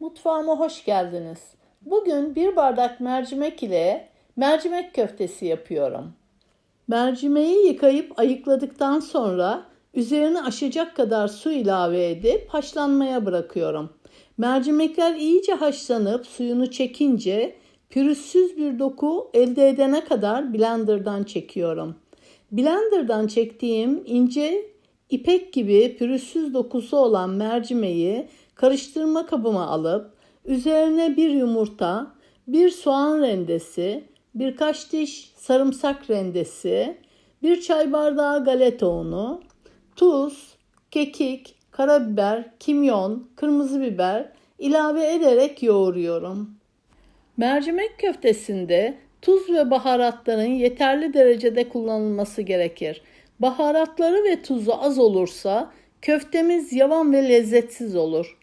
Mutfağıma hoş geldiniz. Bugün bir bardak mercimek ile mercimek köftesi yapıyorum. Mercimeği yıkayıp ayıkladıktan sonra üzerine aşacak kadar su ilave edip haşlanmaya bırakıyorum. Mercimekler iyice haşlanıp suyunu çekince pürüzsüz bir doku elde edene kadar blenderdan çekiyorum. Blenderdan çektiğim ince ipek gibi pürüzsüz dokusu olan mercimeği karıştırma kabıma alıp üzerine bir yumurta, bir soğan rendesi, birkaç diş sarımsak rendesi, bir çay bardağı galeta unu, tuz, kekik, karabiber, kimyon, kırmızı biber ilave ederek yoğuruyorum. Mercimek köftesinde tuz ve baharatların yeterli derecede kullanılması gerekir. Baharatları ve tuzu az olursa köftemiz yavan ve lezzetsiz olur.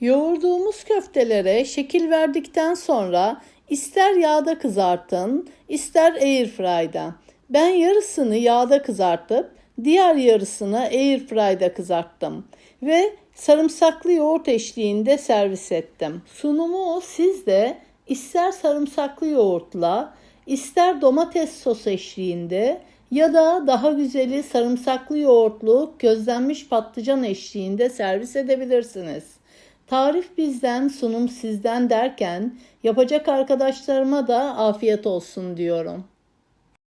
Yoğurduğumuz köftelere şekil verdikten sonra ister yağda kızartın, ister airfry'da. Ben yarısını yağda kızartıp diğer yarısını airfry'da kızarttım ve sarımsaklı yoğurt eşliğinde servis ettim. Sunumu siz de ister sarımsaklı yoğurtla, ister domates sos eşliğinde ya da daha güzeli sarımsaklı yoğurtlu közlenmiş patlıcan eşliğinde servis edebilirsiniz. Tarif bizden, sunum sizden derken yapacak arkadaşlarıma da afiyet olsun diyorum.